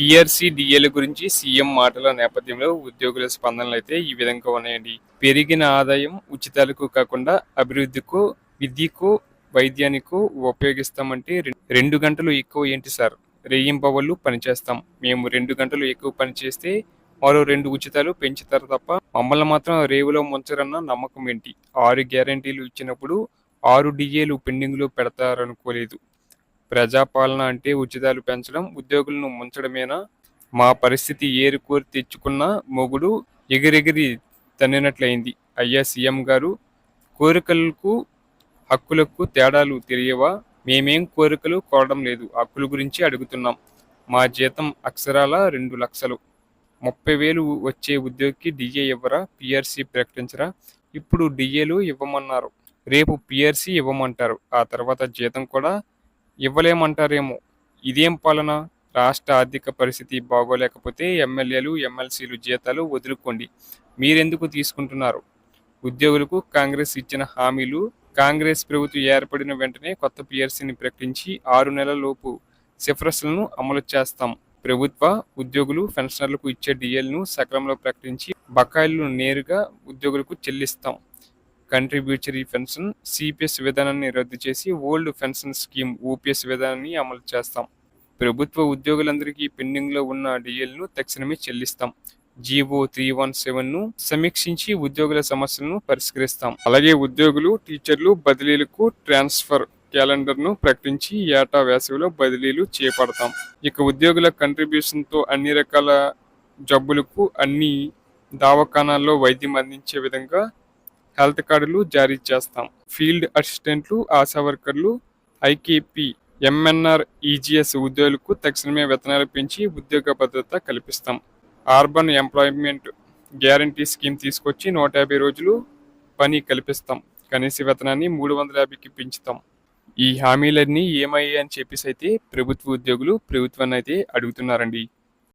PRC డిఏల గురించి CM మాటల నేపథ్యంలో ఉద్యోగుల స్పందనలు అయితే ఈ విధంగా ఉన్నాయండి. పెరిగిన ఆదాయం ఉచితాలకు కాకుండా అభివృద్ధికు విద్యకు వైద్యానికి ఉపయోగిస్తామంటే రెండు గంటలు ఎక్కువ ఏంటి సార్? రెయ్యింపవళ్ళు పనిచేస్తాం. మేము రెండు గంటలు ఎక్కువ పనిచేస్తే మరో రెండు ఉచితాలు పెంచుతారు తప్ప మమ్మల్ని మాత్రం రేవులో ముంచరన్న నమ్మకం ఏంటి? ఆరు గ్యారంటీలు ఇచ్చినప్పుడు ఆరు డిఏలు పెండింగ్లో పెడతారనుకోలేదు. ప్రజాపాలన అంటే ఉచితాలు పెంచడం ఉద్యోగులను ముంచడమేనా? మా పరిస్థితి ఏరుకోరి తెచ్చుకున్న మొగుడు ఎగిరెగిరి తన్నినట్లయింది. అయ్యా సీఎం గారు కోరికలకు హక్కులకు తేడాలు తెలియవా? మేమేం కోరికలు కోరడం లేదు. హక్కుల గురించి అడుగుతున్నాం. మా జీతం అక్షరాల రెండు లక్షలు. ముప్పై వేలు వచ్చే ఉద్యోగికి డిఏ ఇవ్వరా? పిఆర్సీ ప్రకటించరా? ఇప్పుడు డిఏలు ఇవ్వమన్నారు. రేపు పిఆర్సీ ఇవ్వమంటారు. ఆ తర్వాత జీతం కూడా ఇవ్వలేమంటారేమో. ఇదేం పాలన? రాష్ట్ర ఆర్థిక పరిస్థితి బాగోలేకపోతే ఎమ్మెల్యేలు ఎమ్మెల్సీలు జీతాలు వదులుకోండి. మీరెందుకు తీసుకుంటున్నారు? ఉద్యోగులకు కాంగ్రెస్ ఇచ్చిన హామీలు కాంగ్రెస్ ప్రభుత్వం ఏర్పడిన వెంటనే కొత్త పిఆర్సీని ప్రకటించి ఆరు నెలల లోపు సిఫారసులను అమలు చేస్తాం. ప్రభుత్వ ఉద్యోగులు పెన్షనర్లకు ఇచ్చే డిఎల్ను సక్రమంలో ప్రకటించి బకాయిలను నేరుగా ఉద్యోగులకు చెల్లిస్తాం. కంట్రిబ్యూటరీ పెన్షన్ సిపిఎస్ విధానాన్ని రద్దు చేసి ఓల్డ్ పెన్షన్ స్కీమ్ ఓపీఎస్ విధానాన్ని అమలు చేస్తాం. ప్రభుత్వ ఉద్యోగులందరికీ పెండింగ్లో ఉన్న డిఎల్ను తక్షణమే చెల్లిస్తాం. జీవో త్రీ వన్ సెవెన్ను సమీక్షించి ఉద్యోగుల సమస్యలను పరిష్కరిస్తాం. అలాగే ఉద్యోగులు టీచర్లు బదిలీలకు ట్రాన్స్ఫర్ క్యాలెండర్ను ప్రకటించి ఏటా వేసవిలో బదిలీలు చేపడతాం. ఇక ఉద్యోగుల కంట్రిబ్యూషన్తో అన్ని రకాల జబ్బులకు అన్ని దవాఖానాల్లో వైద్యం అందించే విధంగా హెల్త్ కార్డులు జారీ చేస్తాం. ఫీల్డ్ అసిస్టెంట్లు ఆశా వర్కర్లు ఐకేపీ ఎంఎన్ఆర్ ఈజీఎస్ ఉద్యోగులకు తక్షణమే వేతనాలు పెంచి ఉద్యోగ భద్రత కల్పిస్తాం. అర్బన్ ఎంప్లాయ్మెంట్ గ్యారంటీ స్కీమ్ తీసుకొచ్చి నూట యాభై రోజులు పని కల్పిస్తాం. కనీస వేతనాన్ని మూడు వందల యాభైకి పెంచుతాం. ఈ హామీలన్నీ ఏమయ్యాయి అని చెప్పేసి అయితే ప్రభుత్వ ఉద్యోగులు ప్రభుత్వాన్ని అయితే అడుగుతున్నారండి.